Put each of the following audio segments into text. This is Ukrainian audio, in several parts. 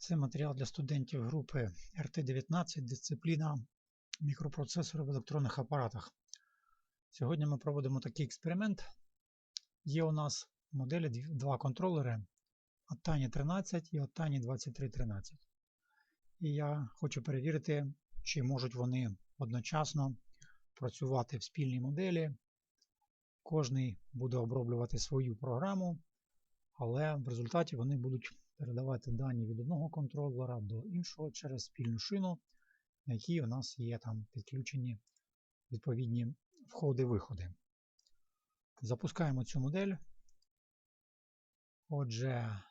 Це матеріал для студентів групи РТ-19, дисципліна мікропроцесори в електронних апаратах. Сьогодні ми проводимо такий експеримент. Є у нас в моделі два контролери Attani 13 і Attani 2313. І я хочу перевірити, чи можуть вони одночасно працювати в спільній моделі. Кожний буде оброблювати свою програму, але в результаті вони будуть передавати дані від одного контролера до іншого через спільну шину, на якій у нас є там підключені відповідні входи-виходи. Запускаємо цю модель. Отже,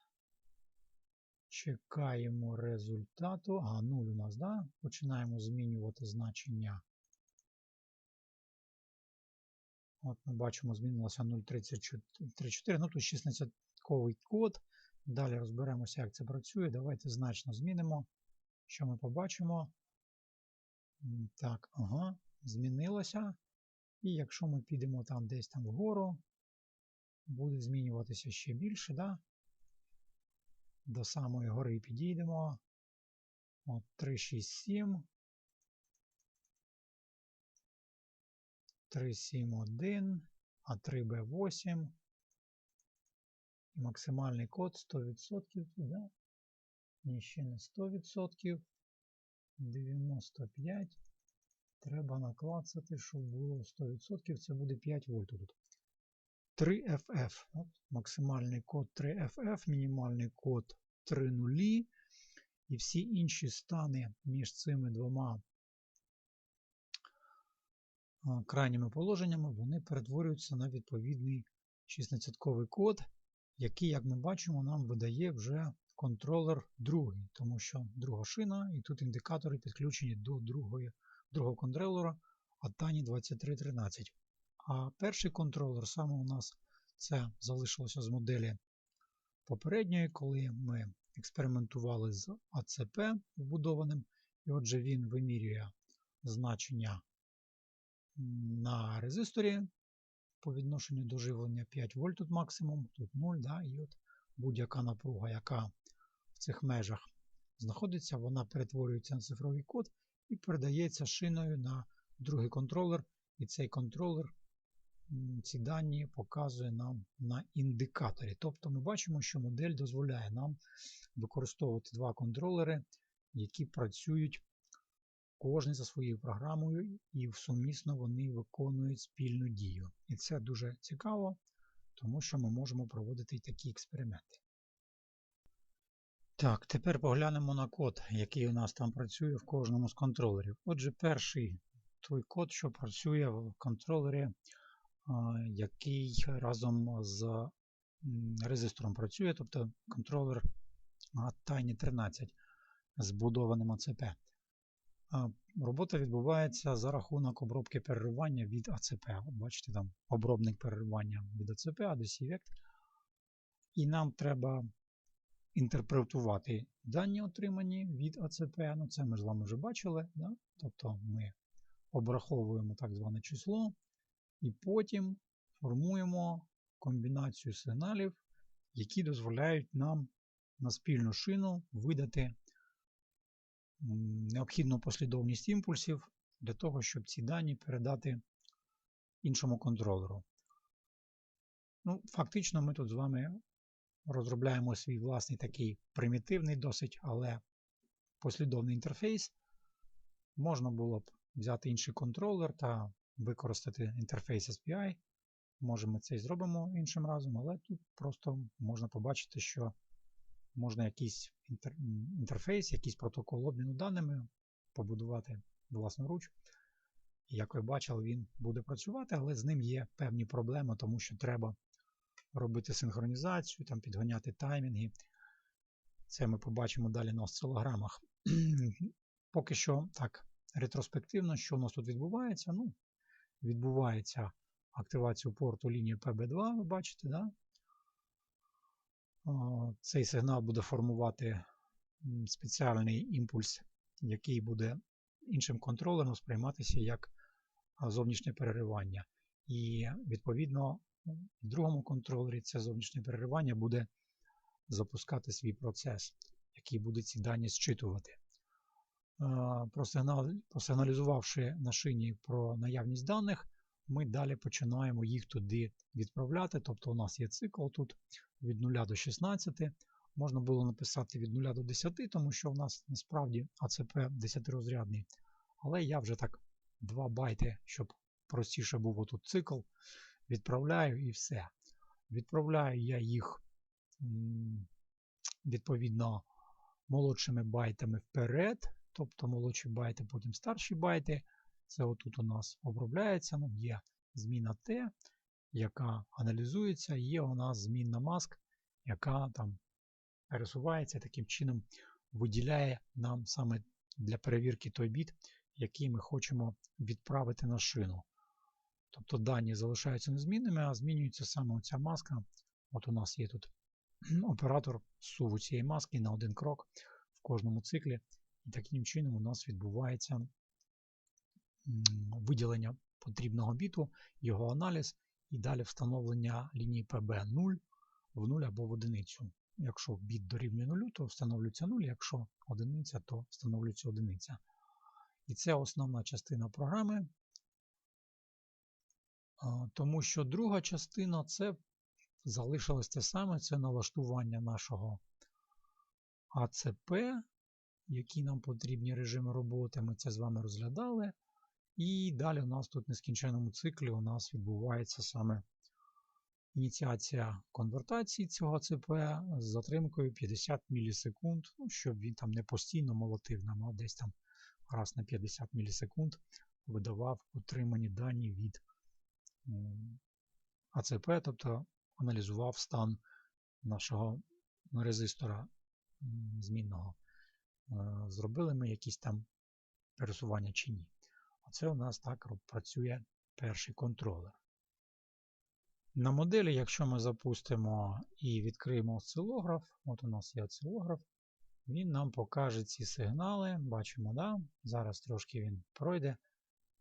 чекаємо результату. А, 0 у нас, да? Починаємо змінювати значення. От ми бачимо, змінилося 0.34. Ну тут 16-ковий код. Далі розберемося, як це працює. Давайте значно змінимо. Що ми побачимо? Так, ага, змінилося. І якщо ми підемо там десь там вгору, буде змінюватися ще більше, да? До самої гори підійдемо. От 367. 371, а 3B8. І максимальний код 100%, да? Ні, ще не 100%. 95. Треба наклацати, щоб було 100%. Це буде 5 вольт тут. 3FF. От, максимальний код 3FF, мінімальний код 3 нулі. І всі інші стани між цими двома крайніми положеннями, вони перетворюються на відповідний 16-ковий код, який, як ми бачимо, нам видає вже контролер другий, тому що друга шина, і тут індикатори підключені до другої, другого контролера Attani 2313. А перший контролер саме у нас це залишилося з моделі попередньої, коли ми експериментували з АЦП вбудованим, і отже він вимірює значення на резисторі по відношенню до живлення 5 вольт тут максимум, тут 0, да, і от будь-яка напруга, яка в цих межах знаходиться, вона перетворюється на цифровий код і передається шиною на другий контролер. І цей контролер ці дані показує нам на індикаторі. Тобто ми бачимо, що модель дозволяє нам використовувати два контролери, які працюють кожен за своєю програмою, і сумісно вони виконують спільну дію. І це дуже цікаво, тому що ми можемо проводити такі експерименти. Так, тепер поглянемо на код, який у нас там працює в кожному з контролерів. Отже, перший той код, що працює в контролері, який разом з резистором працює, тобто контролер Tiny 13 з будованим АЦП. Робота відбувається за рахунок обробки переривання від АЦП. Бачите, там обробник переривання від АЦП, ADC Vect. І нам треба інтерпретувати дані, отримані від АЦП. Ну, це ми з вами вже бачили. Да? Тобто ми обраховуємо так зване число, і потім формуємо комбінацію сигналів, які дозволяють нам на спільну шину видати необхідну послідовність імпульсів для того, щоб ці дані передати іншому контролеру. Ну, Фактично, ми тут з вами розробляємо свій власний такий примітивний досить, але послідовний інтерфейс. Можна було б взяти інший контролер та використати інтерфейс SPI. Може, ми це і зробимо іншим разом, але тут просто можна побачити, що можна якийсь інтер... інтерфейс, якийсь протокол обміну даними побудувати власноруч. Як ви бачили, він буде працювати, але з ним є певні проблеми, тому що треба робити синхронізацію, там підганяти таймінги. Це ми побачимо далі на осцилограмах. Поки що так, ретроспективно, що у нас тут відбувається? Ну, Відбувається активація порту лінії PB2, ви бачите, да? Цей сигнал буде формувати спеціальний імпульс, який буде іншим контролером сприйматися як зовнішнє переривання. І відповідно в другому контролері це зовнішнє переривання буде запускати свій процес, який буде ці дані зчитувати. Просигнал- Просигналізувавши на шині про наявність даних, ми далі починаємо їх туди відправляти. Тобто у нас є цикл тут від 0 до 16. Можна було написати від 0 до 10, тому що в нас насправді АЦП 10-розрядний. Але я вже так 2 байти, щоб простіше був отут цикл, відправляю і все. Відправляю я їх відповідно молодшими байтами вперед, тобто молодші байти, потім старші байти. Це отут у нас обробляється. Ну, є зміна T, яка аналізується, є у нас змінна маск, яка там пересувається таким чином, виділяє нам саме для перевірки той біт, який ми хочемо відправити на шину. Тобто дані залишаються незмінними, а змінюється саме оця маска. От у нас є тут оператор суву цієї маски на один крок в кожному циклі. І таким чином у нас відбувається виділення потрібного біту, його аналіз і далі встановлення лінії PB 0 в 0 або в одиницю. Якщо біт дорівнює 0, то встановлюється 0, якщо одиниця, то встановлюється одиниця. І це основна частина програми, тому що друга частина це залишилось те саме, це налаштування нашого АЦП, які нам потрібні режими роботи. Ми це з вами розглядали. І далі у нас тут в нескінченому циклі у нас відбувається саме ініціація конвертації цього АЦП з затримкою 50 мілісекунд, ну, щоб він там не постійно молотив нам, а десь там раз на 50 мілісекунд видавав отримані дані від АЦП, тобто аналізував стан нашого резистора змінного. Е, Зробили ми якісь там пересування чи ні. Оце у нас так працює перший контролер. На моделі, якщо ми запустимо і відкриємо осцилограф, от у нас є осцилограф, він нам покаже ці сигнали. Бачимо, да? зараз трошки він пройде.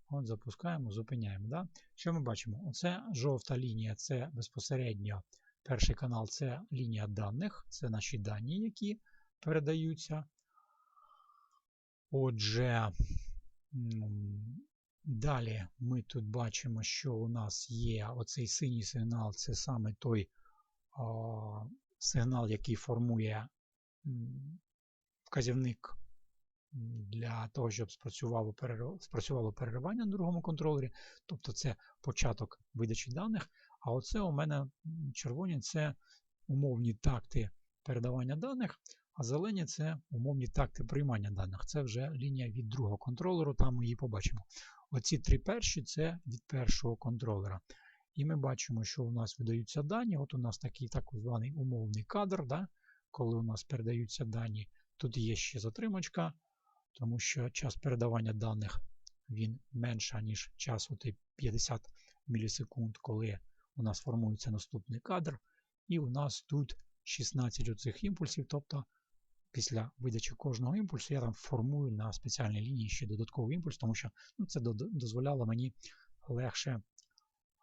От Запускаємо, зупиняємо. Да? Що ми бачимо? Оце жовта лінія це безпосередньо перший канал це лінія даних, це наші дані, які передаються. Отже, далі ми тут бачимо, що у нас є оцей синій сигнал, це саме той а, сигнал, який формує вказівник для того, щоб спрацювало, спрацювало переривання на другому контролері. Тобто це початок видачі даних. А оце у мене червоні це умовні такти передавання даних, а зелені це умовні такти приймання даних. Це вже лінія від другого контролеру, там ми її побачимо. Оці три перші це від першого контролера. І ми бачимо, що у нас видаються дані. От у нас такий так званий умовний кадр, да? коли у нас передаються дані. Тут є ще затримочка, тому що час передавання даних він менша, ніж час от 50 мілісекунд, коли у нас формується наступний кадр. І у нас тут 16 оцих імпульсів, тобто після видачі кожного імпульсу я там формую на спеціальній лінії ще додатковий імпульс, тому що ну, це дозволяло мені легше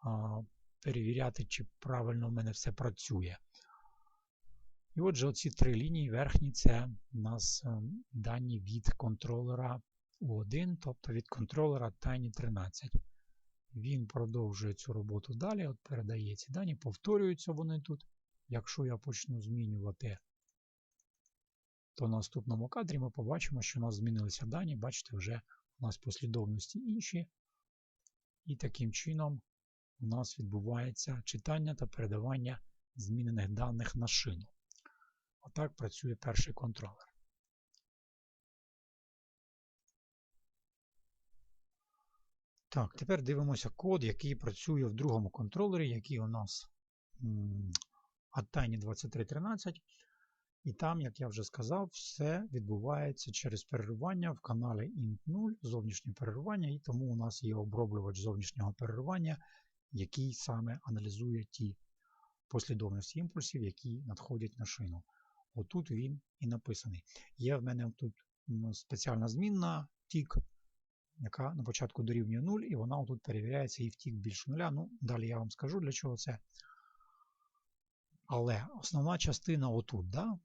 а, перевіряти, чи правильно в мене все працює. І отже, оці три лінії верхні це у нас е, дані від контролера U1, тобто від контролера Tiny 13. Він продовжує цю роботу далі, от передає ці дані, повторюються вони тут. Якщо я почну змінювати, то на наступному кадрі ми побачимо, що у нас змінилися дані. Бачите, вже у нас послідовності інші. І таким чином у нас відбувається читання та передавання змінених даних на шину. Отак працює перший контролер. Так, тепер дивимося код, який працює в другому контролері, який у нас Attiny 2313. І там, як я вже сказав, все відбувається через переривання в каналі int0, зовнішнє переривання, і тому у нас є оброблювач зовнішнього переривання, який саме аналізує ті послідовності імпульсів, які надходять на шину. Отут він і написаний. Є в мене тут спеціальна змінна тік, яка на початку дорівнює 0, і вона тут перевіряється і в тік більше нуля. Ну, далі я вам скажу, для чого це. Але основна частина отут, да?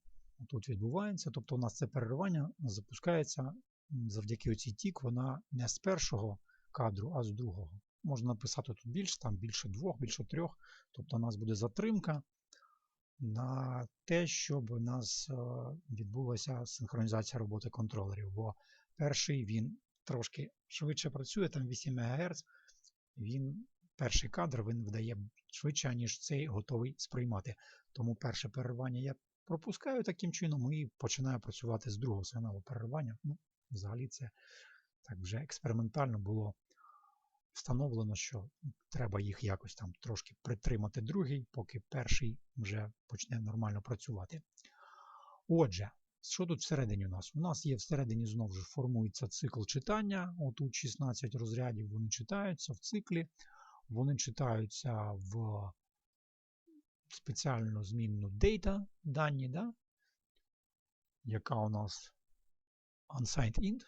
Тут відбувається. Тобто у нас це переривання запускається завдяки оцій тік, вона не з першого кадру, а з другого. Можна написати тут більше, там більше двох, більше трьох. Тобто у нас буде затримка на те, щоб у нас е, відбулася синхронізація роботи контролерів. Бо перший він трошки швидше працює, там 8 МГц. Він перший кадр він видає швидше, ніж цей готовий сприймати. Тому перше переривання я пропускаю таким чином і починаю працювати з другого сигналу переривання. Ну, взагалі це так вже експериментально було встановлено, що треба їх якось там трошки притримати другий, поки перший вже почне нормально працювати. Отже, що тут всередині у нас? У нас є всередині знову ж формується цикл читання. Отут 16 розрядів вони читаються в циклі. Вони читаються в спеціальну змінну data дані, да? яка у нас unsigned int,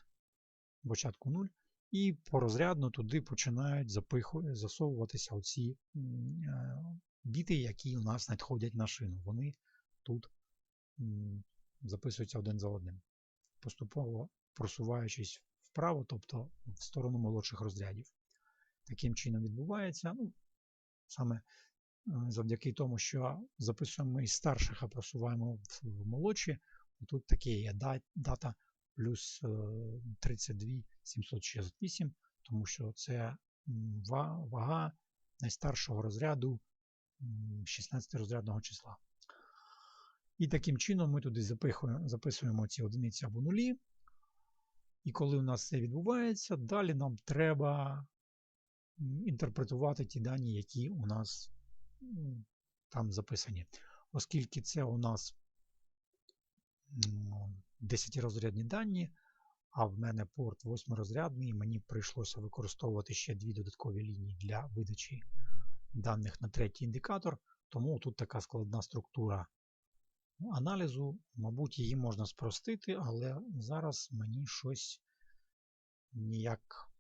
початку 0. І порозрядно туди починають запиху, засовуватися оці е, біти, які у нас надходять на шину. Вони тут записуються один за одним, поступово просуваючись вправо, тобто в сторону молодших розрядів. Таким чином відбувається. Ну, саме завдяки тому, що записуємо із старших, а просуваємо в, молодші. Тут таке є дата плюс е, 32 768, тому що це вага найстаршого розряду 16 розрядного числа. І таким чином ми туди записуємо ці одиниці або нулі. І коли у нас це відбувається, далі нам треба інтерпретувати ті дані, які у нас там записані. Оскільки це у нас 10-розрядні дані, а в мене порт 8-розрядний, і мені прийшлося використовувати ще дві додаткові лінії для видачі даних на третій індикатор, тому тут така складна структура аналізу. Мабуть, її можна спростити, але зараз мені щось ніяк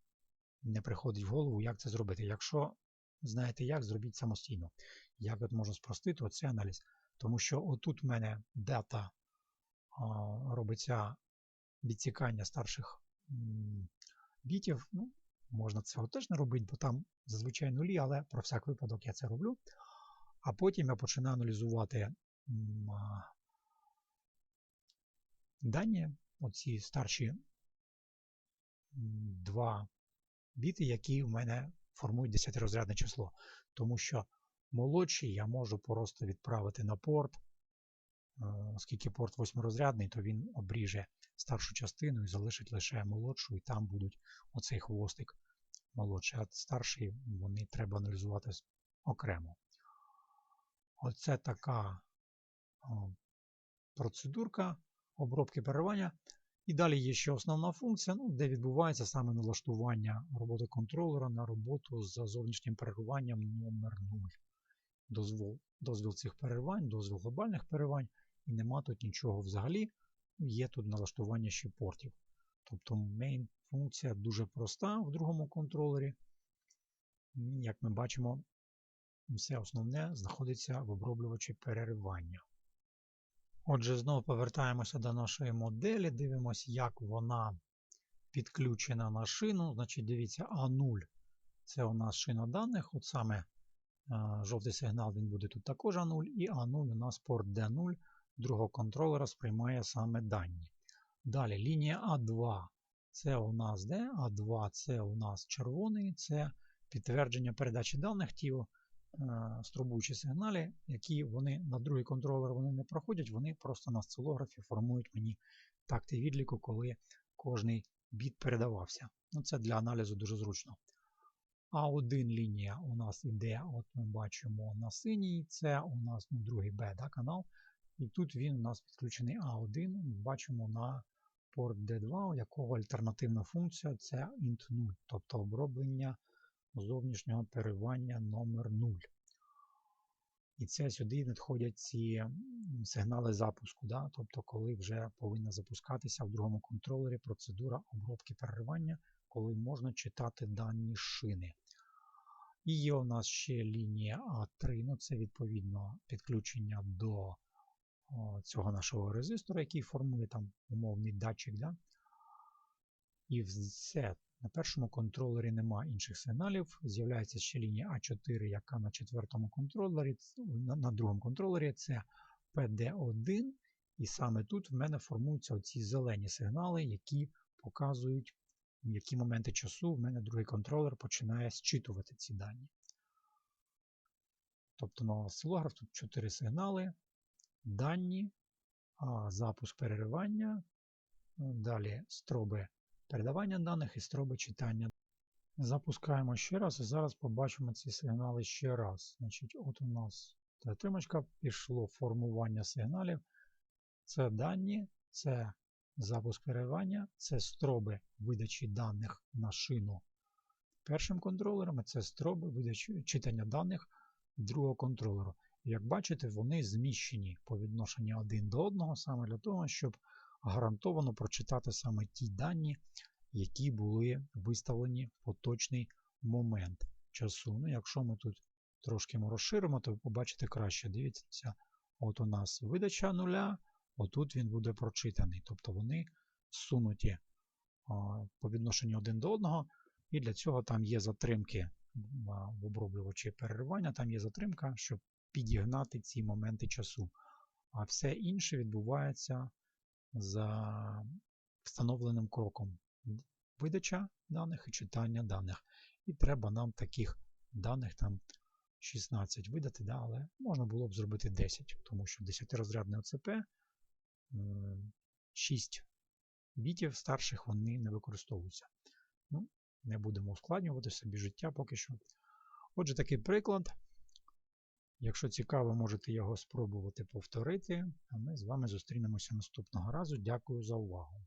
не приходить в голову, як це зробити. Якщо знаєте як, зробіть самостійно. Як от можна спростити оцей аналіз? Тому що отут в мене дата робиться відсікання старших бітів. Ну, можна цього теж не робити, бо там зазвичай нулі, але про всяк випадок я це роблю. А потім я починаю аналізувати дані, оці старші два біти, які в мене формують 10-розрядне число. Тому що молодші я можу просто відправити на порт. Е, Оскільки порт восьмирозрядний, то він обріже старшу частину і залишить лише молодшу, і там будуть оцей хвостик молодший, а старший вони треба аналізувати окремо. Оце така процедурка обробки переривання. І далі є ще основна функція, ну, де відбувається саме налаштування роботи контролера на роботу з зовнішнім перериванням номер 0 дозвол, дозвіл цих переривань, дозвіл глобальних переривань, і нема тут нічого взагалі. Є тут налаштування ще портів. Тобто main функція дуже проста в другому контролері. Як ми бачимо, все основне знаходиться в оброблювачі переривання. Отже, знову повертаємося до нашої моделі, дивимося, як вона підключена на шину. Значить, дивіться, А0 це у нас шина даних. От саме а, жовтий сигнал він буде тут також А0, і А0 у нас порт D0 другого контролера сприймає саме дані. Далі лінія А2 це у нас де? А2 це у нас червоний, це підтвердження передачі даних, ті е, струбуючі сигнали, які вони на другий контролер вони не проходять, вони просто на осцилографі формують мені такти відліку, коли кожний біт передавався. Ну, Це для аналізу дуже зручно. А1 лінія у нас іде, от ми бачимо на синій, це у нас ну, другий Б да, канал. І тут він у нас підключений А1, бачимо на порт D2, у якого альтернативна функція це int 0, тобто оброблення зовнішнього переривання номер 0. І це сюди надходять ці сигнали запуску, да? тобто коли вже повинна запускатися в другому контролері процедура обробки переривання, коли можна читати дані шини. І є у нас ще лінія А3, ну це відповідно підключення до цього нашого резистора, який формує там умовний датчик. Да? І все. На першому контролері нема інших сигналів. З'являється ще лінія А4, яка на четвертому контролері, на, на другому контролері це PD1. І саме тут в мене формуються оці зелені сигнали, які показують, в які моменти часу в мене другий контролер починає зчитувати ці дані. Тобто на осцилограф тут 4 сигнали, дані, запуск переривання, далі строби передавання даних і строби читання. Запускаємо ще раз і зараз побачимо ці сигнали ще раз. Значить, От у нас отримочка пішло формування сигналів. Це дані, це запуск переривання, це строби видачі даних на шину першим контролером, це строби видачі читання даних другого контролеру. Як бачите, вони зміщені по відношенню один до одного, саме для того, щоб гарантовано прочитати саме ті дані, які були виставлені в поточний момент часу. Ну, Якщо ми тут трошки розширимо, то ви побачите краще. Дивіться, от у нас видача нуля, отут він буде прочитаний. Тобто вони сунуті по відношенню один до одного, і для цього там є затримки в оброблювачі переривання, там є затримка, щоб підігнати ці моменти часу. А все інше відбувається за встановленим кроком видача даних і читання даних. І треба нам таких даних там 16 видати, да, але можна було б зробити 10, тому що 10-розрядне ОЦП 6 бітів старших вони не використовуються. Ну, Не будемо ускладнювати собі життя поки що. Отже, такий приклад. Якщо цікаво, можете його спробувати повторити. А ми з вами зустрінемося наступного разу. Дякую за увагу.